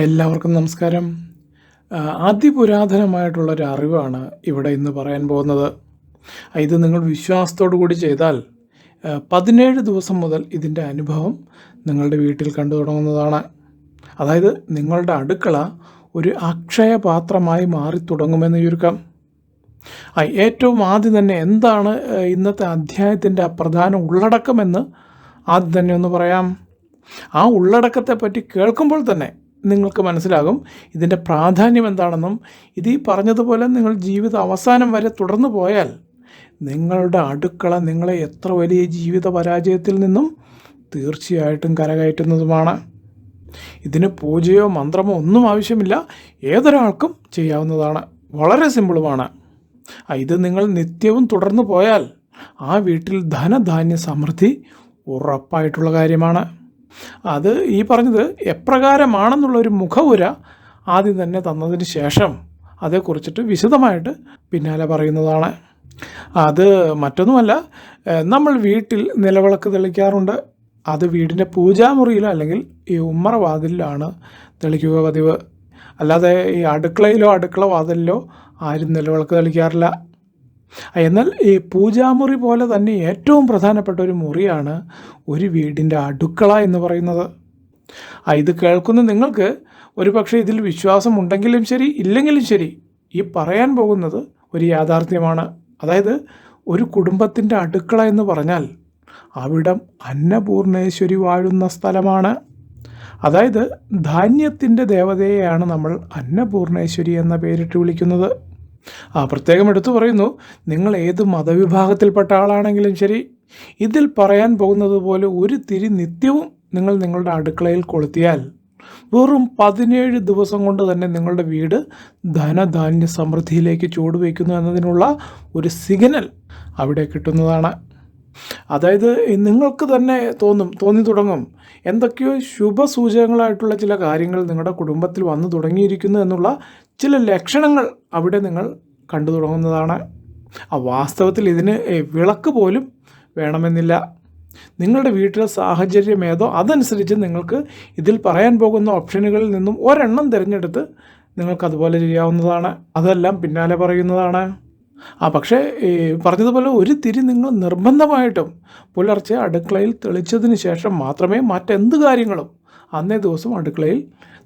എല്ലാവർക്കും നമസ്കാരം. അതിപുരാതനമായിട്ടുള്ള ഒരു അറിവാണ് ഇവിടെ ഇന്ന് പറയാൻ പോകുന്നത്. ഇത് നിങ്ങൾ വിശ്വാസത്തോടു കൂടി ചെയ്താൽ പതിനേഴ് ദിവസം മുതൽ ഇതിന്റെ അനുഭവം നിങ്ങളുടെ വീട്ടിൽ കണ്ടു തുടങ്ങുന്നതാണ്. അതായത് നിങ്ങളുടെ അടുക്കള ഒരു അക്ഷയപാത്രമായി മാറി തുടങ്ങുമെന്ന് ചുരുക്കം ഏറ്റവും ആദ്യം തന്നെ എന്താണ് ഇന്നത്തെ അധ്യായത്തിന്റെ പ്രധാന ഉള്ളടക്കമെന്ന് ആദ്യം തന്നെ ഒന്ന് പറയാം. ആ ഉള്ളടക്കത്തെ പറ്റി കേൾക്കുമ്പോൾ തന്നെ നിങ്ങൾക്ക് മനസ്സിലാകും ഇതിന്റെ പ്രാധാന്യം എന്താണെന്നും ഇത് ഈ പറഞ്ഞതുപോലെ നിങ്ങൾ ജീവിത അവസാനം വരെ തുടർന്നു പോയാൽ നിങ്ങളുടെ അടുക്കള നിങ്ങളെ എത്ര വലിയ ജീവിത പരാജയത്തിൽ നിന്നും തീർച്ചയായിട്ടും കരകയറ്റുന്നതുമാണ്. ഇതിന് പൂജയോ മന്ത്രമോ ഒന്നും ആവശ്യമില്ല. ഏതൊരാൾക്കും ചെയ്യാവുന്നതാണ്. വളരെ സിമ്പിളുമാണ്. ഇത് നിങ്ങൾ നിത്യവും തുടർന്നു പോയാൽ ആ വീട്ടിൽ ധനധാന്യ സമൃദ്ധി ഉറപ്പായിട്ടുള്ള കാര്യമാണ്. അത് ഈ പറഞ്ഞത് എപ്രകാരമാണെന്നുള്ള ഒരു മുഖവുര ആദ്യം തന്നെ തന്നതിന് ശേഷം അതേക്കുറിച്ചിട്ട് വിശദമായിട്ട് പിന്നാലെ പറയുന്നതാണ്. അത് മറ്റൊന്നുമല്ല നമ്മൾ വീട്ടിൽ നിലവിളക്ക് തെളിക്കാറുണ്ട്. അത് വീടിന്റെ പൂജാമുറിയിലോ അല്ലെങ്കിൽ ഈ ഉമ്മറ വാതിലിലാണ് തെളിക്കുക പതിവ്. അല്ലാതെ ഈ അടുക്കളയിലോ അടുക്കള വാതിലിലോ ആരും നിലവിളക്ക് തെളിക്കാറില്ല. എന്നാൽ ഈ പൂജാമുറി പോലെ തന്നെ ഏറ്റവും പ്രധാനപ്പെട്ട ഒരു മുറിയാണ് ഒരു വീടിന്റെ അടുക്കള എന്ന് പറയുന്നത്. ഇത് കേൾക്കുന്ന നിങ്ങൾക്ക് ഒരു പക്ഷേ ഇതിൽ വിശ്വാസം ഉണ്ടെങ്കിലും ശരി ഇല്ലെങ്കിലും ശരി ഈ പറയാൻ പോകുന്നത് ഒരു യാഥാർത്ഥ്യമാണ്. അതായത് ഒരു കുടുംബത്തിന്റെ അടുക്കള എന്ന് പറഞ്ഞാൽ അവിടം അന്നപൂർണേശ്വരി വാഴുന്ന സ്ഥലമാണ്. അതായത് ധാന്യത്തിന്റെ ദേവതയെയാണ് നമ്മൾ അന്നപൂർണേശ്വരി എന്ന പേരിട്ട് വിളിക്കുന്നത്. പ്രത്യേകം എടുത്തു പറയുന്നു നിങ്ങൾ ഏത് മതവിഭാഗത്തിൽപ്പെട്ട ആളാണെങ്കിലും ശരി ഇതിൽ പറയാൻ പോകുന്നത് പോലെ ഒരു തിരി നിത്യവും നിങ്ങൾ നിങ്ങളുടെ അടുക്കളയിൽ കൊളുത്തിയാൽ വെറും പതിനേഴ് ദിവസം കൊണ്ട് തന്നെ നിങ്ങളുടെ വീട് ധനധാന്യ സമൃദ്ധിയിലേക്ക് ചുവടുവയ്ക്കുന്നു എന്നതിനുള്ള ഒരു സിഗ്നൽ അവിടെ കിട്ടുന്നതാണ്. അതായത് നിങ്ങൾക്ക് തന്നെ തോന്നും തോന്നി തുടങ്ങും. എന്തൊക്കെയോ ശുഭസൂചകങ്ങളായിട്ടുള്ള ചില കാര്യങ്ങൾ നിങ്ങളുടെ കുടുംബത്തിൽ വന്നു തുടങ്ങിയിരിക്കുന്നു എന്നുള്ള ചില ലക്ഷണങ്ങൾ അവിടെ നിങ്ങൾ കണ്ടു തുടങ്ങുന്നതാണ്. ആ വാസ്തവത്തിൽ ഇതിന് വിളക്ക് പോലും വേണമെന്നില്ല. നിങ്ങളുടെ വീട്ടിലെ സാഹചര്യം ഏതോ അതനുസരിച്ച് നിങ്ങൾക്ക് ഇതിൽ പറയാൻ പോകുന്ന ഓപ്ഷനുകളിൽ നിന്നും ഒരെണ്ണം തിരഞ്ഞെടുത്ത് നിങ്ങൾക്കതുപോലെ ചെയ്യാവുന്നതാണ്. അതെല്ലാം പിന്നാലെ പറയുന്നതാണ്. ആ പക്ഷേ ഈ പറഞ്ഞതുപോലെ ഒരു തിരി നിങ്ങൾ നിർബന്ധമായിട്ടും പുലർച്ചെ അടുക്കളയിൽ തെളിച്ചതിന് ശേഷം മാത്രമേ മറ്റെന്ത് കാര്യങ്ങളും അന്നേ ദിവസം അടുക്കളയിൽ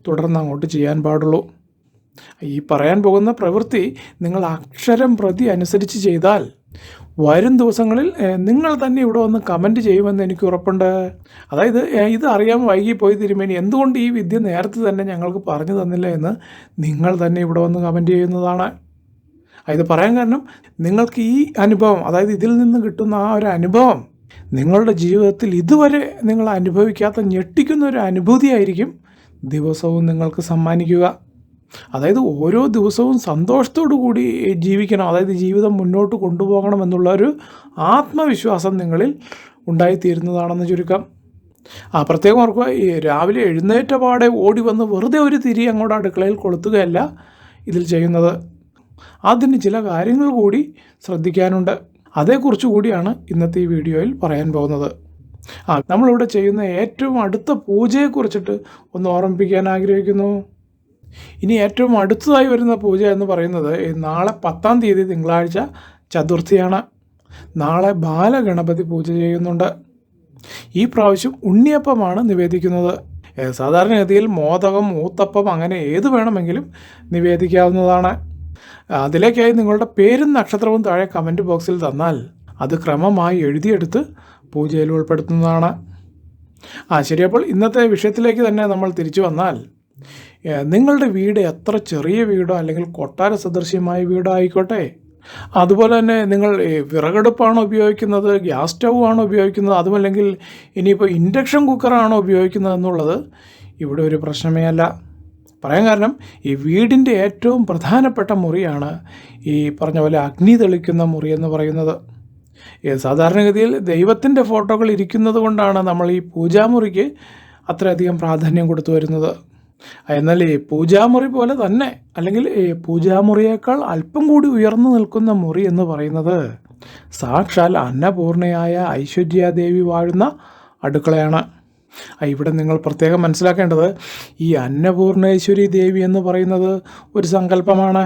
തുടർന്ന് അങ്ങോട്ട് ചെയ്യാൻ പാടുള്ളൂ. ഈ പറയാൻ പോകുന്ന പ്രവൃത്തി നിങ്ങൾ അക്ഷരം പ്രതി അനുസരിച്ച് ചെയ്താൽ വരും ദിവസങ്ങളിൽ നിങ്ങൾ തന്നെ ഇവിടെ വന്ന് കമന്റ് ചെയ്യുമെന്ന് എനിക്ക് ഉറപ്പുണ്ട്. അതായത് ഇത് അറിയാൻ പോയി തിരുമേനി. എന്തുകൊണ്ട് ഈ വിദ്യ നേരത്തെ തന്നെ ഞങ്ങൾക്ക് പറഞ്ഞു തന്നില്ല എന്ന് നിങ്ങൾ തന്നെ ഇവിടെ വന്ന് കമന്റ് ചെയ്യുന്നതാണ്. ഇത് പറയാൻ കാരണം നിങ്ങൾക്ക് ഈ അനുഭവം അതായത് ഇതിൽ നിന്ന് കിട്ടുന്ന ആ ഒരു അനുഭവം നിങ്ങളുടെ ജീവിതത്തിൽ ഇതുവരെ നിങ്ങൾ അനുഭവിക്കാത്ത ഞെട്ടിക്കുന്ന ഒരു അനുഭൂതിയായിരിക്കും ദിവസവും നിങ്ങൾക്ക് സമ്മാനിക്കുക. അതായത് ഓരോ ദിവസവും സന്തോഷത്തോടു കൂടി ജീവിക്കണം അതായത് ജീവിതം മുന്നോട്ട് കൊണ്ടുപോകണം എന്നുള്ള ഒരു ആത്മവിശ്വാസം നിങ്ങളിൽ ഉണ്ടായിത്തീരുന്നതാണെന്ന് ചുരുക്കം. ആ പ്രത്യേകം ഓർക്കുക ഈ രാവിലെ എഴുന്നേറ്റ പാടെ ഓടി വന്ന് വെറുതെ ഒരു തിരി അങ്ങോട്ട് അടുക്കളയിൽ കൊളുത്തുകയല്ല ഇതിൽ ചെയ്യുന്നത്. അതിന് ചില കാര്യങ്ങൾ കൂടി ശ്രദ്ധിക്കാനുണ്ട്. അതേക്കുറിച്ച് കൂടിയാണ് ഇന്നത്തെ ഈ വീഡിയോയിൽ പറയാൻ പോകുന്നത്. ആ നമ്മളിവിടെ ചെയ്യുന്ന ഏറ്റവും അടുത്ത പൂജയെക്കുറിച്ചിട്ട് ഒന്ന് ഓർമ്മിപ്പിക്കാൻ ആഗ്രഹിക്കുന്നു. ഇനി ഏറ്റവും അടുത്തതായി വരുന്ന പൂജ എന്ന് പറയുന്നത് നാളെ പത്താം തീയതി തിങ്കളാഴ്ച ചതുർത്ഥിയാണ്. നാളെ ബാലഗണപതി പൂജ ചെയ്യുന്നുണ്ട്. ഈ പ്രാവശ്യം ഉണ്ണിയപ്പമാണ് നിവേദിക്കുന്നത്. സാധാരണഗതിയിൽ മോദകം ഊത്തപ്പം അങ്ങനെ ഏത് വേണമെങ്കിലും നിവേദിക്കാവുന്നതാണ്. അതിലേക്കായി നിങ്ങളുടെ പേരും നക്ഷത്രവും താഴെ കമന്റ് ബോക്സിൽ തന്നാൽ അത് ക്രമമായി എഴുതിയെടുത്ത് പൂജയിൽ ഉൾപ്പെടുത്തുന്നതാണ്. ആ ശരി അപ്പോൾ ഇന്നത്തെ വിഷയത്തിലേക്ക് തന്നെ നമ്മൾ തിരിച്ചു വന്നാൽ നിങ്ങളുടെ വീട് എത്ര ചെറിയ വീടോ അല്ലെങ്കിൽ കൊട്ടാര സദൃശ്യമായ വീടോ ആയിക്കോട്ടെ. അതുപോലെ തന്നെ നിങ്ങൾ വിറകടുപ്പാണോ ഉപയോഗിക്കുന്നത് ഗ്യാസ് സ്റ്റൗ ആണോ ഉപയോഗിക്കുന്നത് അതുമല്ലെങ്കിൽ ഇനിയിപ്പോൾ ഇൻഡക്ഷൻ കുക്കറാണോ ഉപയോഗിക്കുന്നത് എന്നുള്ളത് ഇവിടെ ഒരു പ്രശ്നമേ അല്ല. പറയാൻ കാരണം ഈ വീടിന്റെ ഏറ്റവും പ്രധാനപ്പെട്ട മുറിയാണ് ഈ പറഞ്ഞ പോലെ അഗ്നി തെളിക്കുന്ന മുറി എന്ന് പറയുന്നത്. സാധാരണഗതിയിൽ ദൈവത്തിന്റെ ഫോട്ടോകൾ ഇരിക്കുന്നത് കൊണ്ടാണ് നമ്മൾ ഈ പൂജാമുറിക്ക് അത്രയധികം പ്രാധാന്യം കൊടുത്തു വരുന്നത്. എന്നാൽ ഈ പൂജാമുറി പോലെ തന്നെ അല്ലെങ്കിൽ ഈ പൂജാമുറിയേക്കാൾ അല്പം കൂടി ഉയർന്നു നിൽക്കുന്ന മുറി എന്ന് പറയുന്നത് സാക്ഷാൽ അന്നപൂർണയായ ഐശ്വര്യാദേവി വാഴുന്ന അടുക്കളയാണ്. ഇവിടെ നിങ്ങൾ പ്രത്യേകം മനസ്സിലാക്കേണ്ടത് ഈ അന്നപൂർണേശ്വരി ദേവി എന്ന് പറയുന്നത് ഒരു സങ്കല്പമാണ്.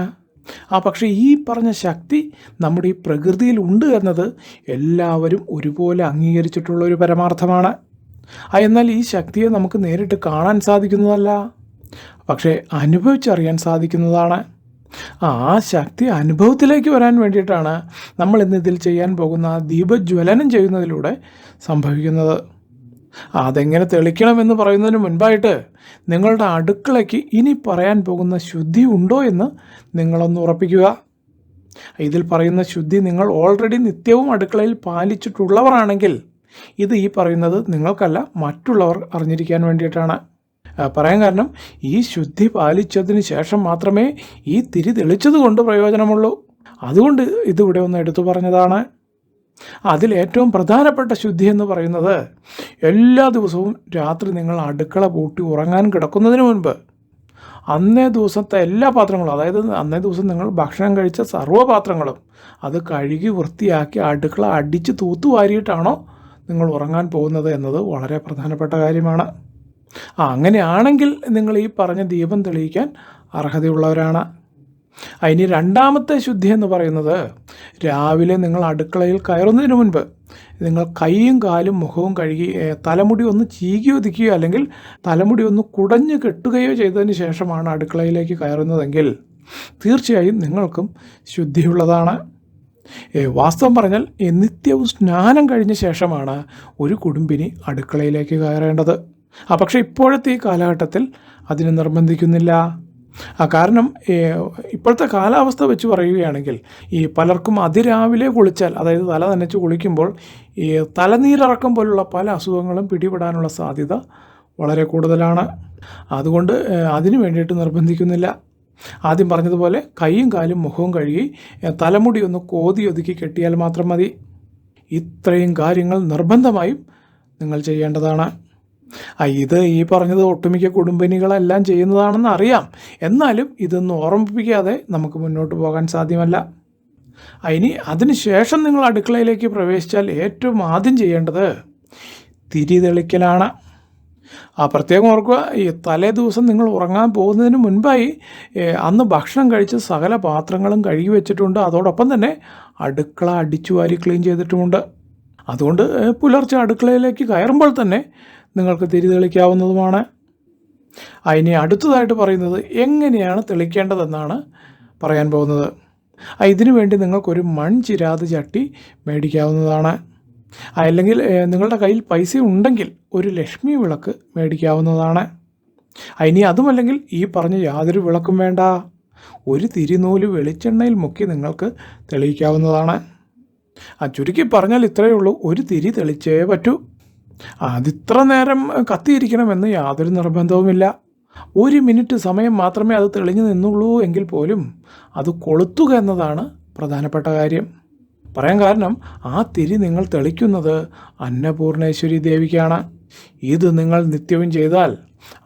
ആ പക്ഷേ ഈ പറഞ്ഞ ശക്തി നമ്മുടെ ഈ പ്രകൃതിയിൽ ഉണ്ട് എന്നത് എല്ലാവരും ഒരുപോലെ അംഗീകരിച്ചിട്ടുള്ള ഒരു പരമാർത്ഥമാണ്. എന്നാൽ ഈ ശക്തിയെ നമുക്ക് നേരിട്ട് കാണാൻ സാധിക്കുന്നതല്ല. പക്ഷേ അനുഭവിച്ചറിയാൻ സാധിക്കുന്നതാണ്. ആ ശക്തി അനുഭവത്തിലേക്ക് വരാൻ വേണ്ടിയിട്ടാണ് നമ്മൾ ഇന്ന് ഇതിൽ ചെയ്യാൻ പോകുന്ന ദീപജ്വലനം ചെയ്യുന്നതിലൂടെ സംഭവിക്കുന്നത്. അതെങ്ങനെ തെളിക്കണമെന്ന് പറയുന്നതിന് മുൻപായിട്ട് നിങ്ങളുടെ അടുക്കളയ്ക്ക് ഇനി പറയാൻ പോകുന്ന ശുദ്ധി ഉണ്ടോ എന്ന് നിങ്ങളൊന്ന് ഉറപ്പിക്കുക. ഇതിൽ പറയുന്ന ശുദ്ധി നിങ്ങൾ ഓൾറെഡി നിത്യവും അടുക്കളയിൽ പാലിച്ചിട്ടുള്ളവരാണെങ്കിൽ ഇത് ഈ പറയുന്നത് നിങ്ങൾക്കല്ല മറ്റുള്ളവർ അറിഞ്ഞിരിക്കാൻ വേണ്ടിയിട്ടാണ്. പറയാൻ കാരണം ഈ ശുദ്ധി പാലിച്ചതിന് ശേഷം മാത്രമേ ഈ തിരി തെളിച്ചത് കൊണ്ട് പ്രയോജനമുള്ളൂ. അതുകൊണ്ട് ഇതിവിടെ ഒന്ന് എടുത്തു പറഞ്ഞതാണ്. അതിൽ ഏറ്റവും പ്രധാനപ്പെട്ട ശുദ്ധി എന്ന് പറയുന്നത് എല്ലാ ദിവസവും രാത്രി നിങ്ങൾ അടുക്കള പൂട്ടി ഉറങ്ങാൻ കിടക്കുന്നതിന് മുൻപ് അന്നേ ദിവസത്തെ എല്ലാ പാത്രങ്ങളും അതായത് അന്നേ ദിവസം നിങ്ങൾ ഭക്ഷണം കഴിച്ച സർവപാത്രങ്ങളും അത് കഴുകി വൃത്തിയാക്കി അടുക്കള അടിച്ച് തൂത്തുവാരിയിട്ടാണോ നിങ്ങൾ ഉറങ്ങാൻ പോകുന്നത് എന്നത് വളരെ പ്രധാനപ്പെട്ട കാര്യമാണ്. ആ അങ്ങനെയാണെങ്കിൽ നിങ്ങൾ ഈ പറഞ്ഞ ദീപം തെളിയിക്കാൻ അർഹതയുള്ളവരാണ്. ഇനി രണ്ടാമത്തെ ശുദ്ധി എന്ന് പറയുന്നത് രാവിലെ നിങ്ങൾ അടുക്കളയിൽ കയറുന്നതിന് മുൻപ് നിങ്ങൾ കൈയും കാലും മുഖവും കഴുകി തലമുടി ഒന്ന് ചീകി ഒതുക്കുകയോ അല്ലെങ്കിൽ തലമുടി ഒന്ന് കുടഞ്ഞു കെട്ടുകയോ ചെയ്തതിന് ശേഷമാണ് അടുക്കളയിലേക്ക് കയറുന്നതെങ്കിൽ തീർച്ചയായും നിങ്ങൾക്കും ശുദ്ധിയുള്ളതാണ്. വാസ്തവം പറഞ്ഞാൽ നിത്യവും സ്നാനം കഴിഞ്ഞ ശേഷമാണ് ഒരു കുടുംബിനി അടുക്കളയിലേക്ക് കയറേണ്ടത്. ആ പക്ഷേ ഇപ്പോഴത്തെ ഈ കാലഘട്ടത്തിൽ അതിന് നിർബന്ധിക്കുന്നില്ല. ആ കാരണം ഇപ്പോഴത്തെ കാലാവസ്ഥ വെച്ച് പറയുകയാണെങ്കിൽ ഈ പലർക്കും അതിരാവിലെ കുളിച്ചാൽ അതായത് തല നനച്ച് കുളിക്കുമ്പോൾ ഈ തലനീരറക്കം പോലുള്ള പല അസുഖങ്ങളും പിടിപെടാനുള്ള സാധ്യത വളരെ കൂടുതലാണ്. അതുകൊണ്ട് അതിനു വേണ്ടിയിട്ട് നിർബന്ധിക്കുന്നില്ല. ആദ്യം പറഞ്ഞതുപോലെ കൈയും കാലും മുഖവും കഴുകി തലമുടി ഒന്ന് കോതി ഒതുക്കി കെട്ടിയാൽ മാത്രം മതി. ഇത്രയും കാര്യങ്ങൾ നിർബന്ധമായും നിങ്ങൾ ചെയ്യേണ്ടതാണ്. ഇത് ഈ പറഞ്ഞത് ഒട്ടുമിക്ക കുടുംബിനികളെല്ലാം ചെയ്യുന്നതാണെന്ന് അറിയാം. എന്നാലും ഇതൊന്നും ഓർമ്മിപ്പിക്കാതെ നമുക്ക് മുന്നോട്ട് പോകാൻ സാധ്യമല്ല. ഇനി അതിനുശേഷം നിങ്ങൾ അടുക്കളയിലേക്ക് പ്രവേശിച്ചാൽ ഏറ്റവും ആദ്യം ചെയ്യേണ്ടത് തിരി തെളിക്കലാണ് ആ പ്രത്യേകം ഓർക്കുക ഈ തലേ ദിവസം നിങ്ങൾ ഉറങ്ങാൻ പോകുന്നതിന് മുൻപായി അന്ന് ഭക്ഷണം കഴിച്ച് സകല പാത്രങ്ങളും കഴുകി വെച്ചിട്ടുണ്ട്. അതോടൊപ്പം തന്നെ അടുക്കള അടിച്ചു വാരി ക്ലീൻ ചെയ്തിട്ടുമുണ്ട്. അതുകൊണ്ട് പുലർച്ചെ അടുക്കളയിലേക്ക് കയറുമ്പോൾ തന്നെ നിങ്ങൾക്ക് തിരി തെളിക്കാവുന്നതുമാണ് ആ, അടുത്തതായിട്ട് പറയുന്നത് എങ്ങനെയാണ് തെളിക്കേണ്ടതെന്നാണ് പറയാൻ പോകുന്നത്. ഇതിനു വേണ്ടി നിങ്ങൾക്കൊരു മൺചിരാത് ചട്ടി മേടിക്കാവുന്നതാണ്. അല്ലെങ്കിൽ നിങ്ങളുടെ കയ്യിൽ പൈസ ഉണ്ടെങ്കിൽ ഒരു ലക്ഷ്മി വിളക്ക് മേടിക്കാവുന്നതാണ്. അതിനി അതുമല്ലെങ്കിൽ ഈ പറഞ്ഞ യാതൊരു വിളക്കും വേണ്ട. ഒരു തിരിനൂൽ വെളിച്ചെണ്ണയിൽ മുക്കി നിങ്ങൾക്ക് തെളിയിക്കാവുന്നതാണ്. ആ ചുരുക്കി പറഞ്ഞാൽ ഇത്രയേ ഉള്ളൂ. ഒരു തിരി തെളിച്ചേ പറ്റൂ. അതിത്ര നേരം കത്തിയിരിക്കണമെന്ന് യാതൊരു നിർബന്ധവുമില്ല. ഒരു മിനിറ്റ് സമയം മാത്രമേ അത് തെളിഞ്ഞു നിന്നുള്ളൂ എങ്കിൽ പോലും അത് കൊളുത്തുക എന്നതാണ് പ്രധാനപ്പെട്ട കാര്യം. പറയാൻ കാരണം ആ തിരി നിങ്ങൾ തെളിക്കുന്നത് അന്നപൂർണേശ്വരി ദേവിക്കാണ്. ഇത് നിങ്ങൾ നിത്യവും ചെയ്താൽ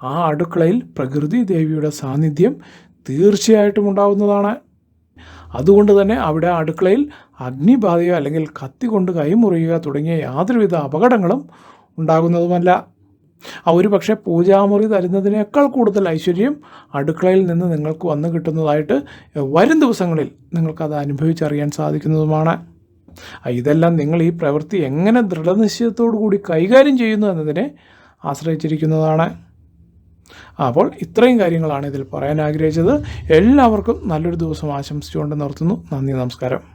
ആ അടുക്കളയിൽ പ്രകൃതി ദേവിയുടെ സാന്നിധ്യം തീർച്ചയായിട്ടും ഉണ്ടാവുന്നതാണ്. അതുകൊണ്ട് തന്നെ അവിടെ അടുക്കളയിൽ അഗ്നിബാധയോ അല്ലെങ്കിൽ കത്തി കൊണ്ട് കൈമുറിയുക തുടങ്ങിയ യാതൊരുവിധ അപകടങ്ങളും ഉണ്ടാകുന്നതുമല്ല. ഒരു പക്ഷേ പൂജാമുറി തരുന്നതിനേക്കാൾ കൂടുതൽ ഐശ്വര്യം അടുക്കളയിൽ നിന്ന് നിങ്ങൾക്ക് വന്നു കിട്ടുന്നതായിട്ട് വരും ദിവസങ്ങളിൽ നിങ്ങൾക്കത് അനുഭവിച്ചറിയാൻ സാധിക്കുന്നതുമാണ്. ഇതെല്ലാം നിങ്ങൾ ഈ പ്രവൃത്തി എങ്ങനെ ദൃഢനിശ്ചയത്തോടു കൂടി കൈകാര്യം ചെയ്യുന്നു എന്നതിനെ ആശ്രയിച്ചിരിക്കുന്നതാണ്. അപ്പോൾ ഇത്രയും കാര്യങ്ങളാണ് ഇതിൽ പറയാൻ ആഗ്രഹിച്ചത്. എല്ലാവർക്കും നല്ലൊരു ദിവസം ആശംസിച്ചുകൊണ്ട് നിർത്തുന്നു. നന്ദി നമസ്കാരം.